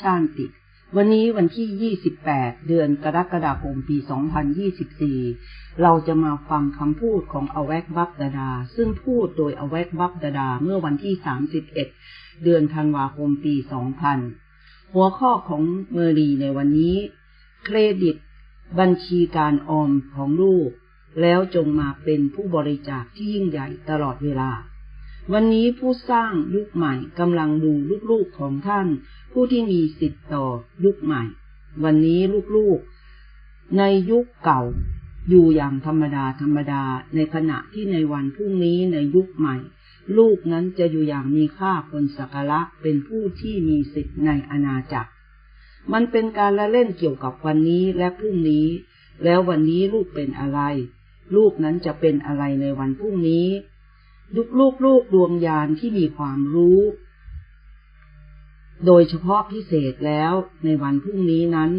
ชานติ วันนี้วันที่ 28 เดือนกรกฎาคมปี 2024 เราจะมาฟังคำพูดของอเวกบับดาดา ซึ่งพูดโดยอเวกบับดาดาเมื่อวันที่ 31 เดือนธันวาคมปี 2000 หัวข้อของเมอรีในวันนี้ เครดิต บัญชีการออมของลูก แล้วจงมาเป็นผู้บริจาคที่ยิ่งใหญ่ตลอดเวลา วันนี้ผู้สร้างยุคใหม่กำลังดูลูกๆของท่าน ผู้ที่มีสิทธิ์ต่อยุคใหม่ วันนี้ลูกๆ ในยุคเก่า อยู่อย่างธรรมดาธรรมดา ในขณะที่ในวันพรุ่งนี้ในยุคใหม่ ลูกนั้นจะอยู่อย่างมีค่าคนสักการะเป็นผู้ที่มีสิทธิ์ในอาณาจักร มันเป็นการละเล่นเกี่ยวกับวันนี้และพรุ่งนี้ แล้ววันนี้ลูกเป็นอะไร ลูกนั้นจะเป็นอะไรในวันพรุ่งนี้ ลูกลูกลูกดวงยานที่มีความรู้ โดยเฉพาะพิเศษแล้วในวันพรุ่งนี้นั้น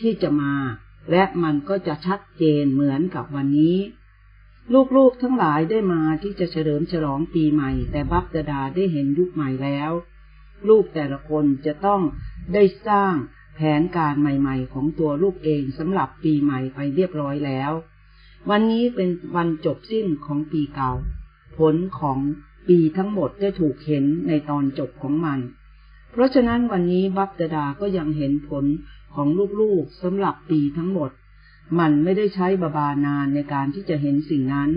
ที่จะมา และมันก็จะชัดเจนเหมือนกับวันนี้ ลูกๆทั้งหลายได้มาที่จะเฉลิมฉลองปีใหม่ แต่บัพดาดาได้เห็นยุคใหม่แล้ว ลูกแต่ละคนจะต้องได้สร้างแผนการใหม่ ๆ ของตัวลูกเองสำหรับปีใหม่ไปเรียบร้อยแล้ว วันนี้เป็นวันจบสิ้นของปีเก่า ผลของปีทั้งหมดได้ถูกเห็นในตอนจบของมัน เพราะฉะนั้นวันนี้บัพดาก็ยังเห็นผลของลูกๆสำหรับปีทั้งหมด มันไม่ได้ใช้บาบานานในการที่จะเห็นสิ่งนั้น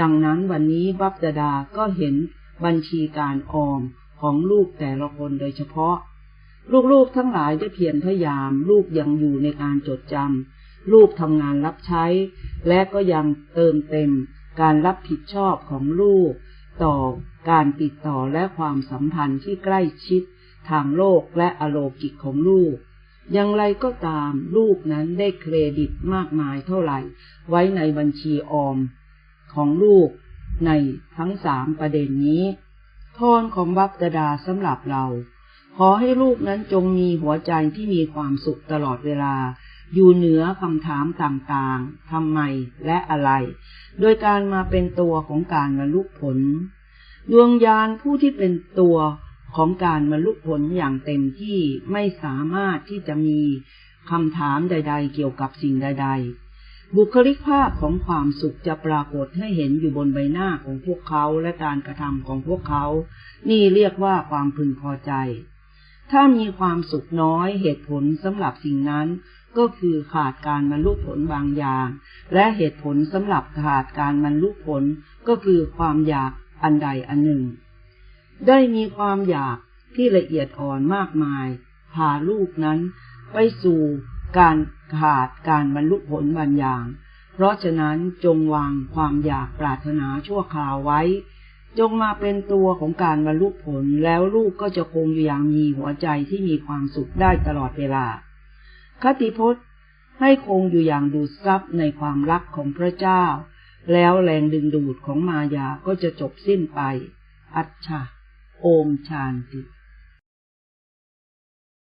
ดังนั้นวันนี้บัพดาก็เห็นบัญชีการออมของลูกแต่ละคนโดยเฉพาะ ลูกๆทั้งหลายได้เพียรพยายาม ลูกยังอยู่ในการจดจำลูกทำงานรับใช้ และก็ยังเติมเต็ม การรับผิดชอบของลูก ต่อการติดต่อและความสัมพันธ์ที่ใกล้ชิด ทางโลกและอโลกิกของลูก อย่างไรก็ตามลูกนั้นได้เครดิตมากมายเท่าไหร่ ไว้ในบัญชีออม ของลูกในทั้งสามประเด็นนี้ทอนของบัพดาดาสำหรับเรา ขอให้ลูกนั้นจงมีหัวใจที่มีความสุขตลอดเวลา อยู่เหนือคำถามต่างๆ ทำไมและอะไร โดยการมาเป็นตัวของการบรรลุผล ดวงยานผู้ที่เป็นตัวของการบรรลุผลอย่างเต็มที่ไม่สามารถที่จะมีคำถามใด ๆ เกี่ยวกับสิ่งใด ๆ บุคลิกภาพของความสุขจะปรากฏให้เห็นอยู่บนใบหน้าของพวกเขาและการกระทำของพวกเขา นี่เรียกว่าความพึงพอใจ ถ้ามีความสุขน้อยเหตุผลสำหรับสิ่งนั้น ก็คือขาดการบรรลุผลบางอย่าง และเหตุผลสำหรับขาดการบรรลุผลก็คือความอยากอันใดอันหนึ่ง ได้มีความอยากที่ละเอียดอ่อนมากมาย พาลูกนั้นไปสู่การขาดการบรรลุผลบางอย่าง เพราะฉะนั้นจงวางความอยากปรารถนาชั่วคราวไว้ จงมาเป็นตัวของการบรรลุผลแล้วลูกก็จะคงอยู่อย่างมีหัวใจที่มีความสุขได้ตลอดเวลา คติพจน์ให้คงอยู่อย่างดูดซับในความรักของพระเจ้า แล้วแรงดึงดูดของมายาก็จะจบสิ้นไป อัจฉะโอมชานติ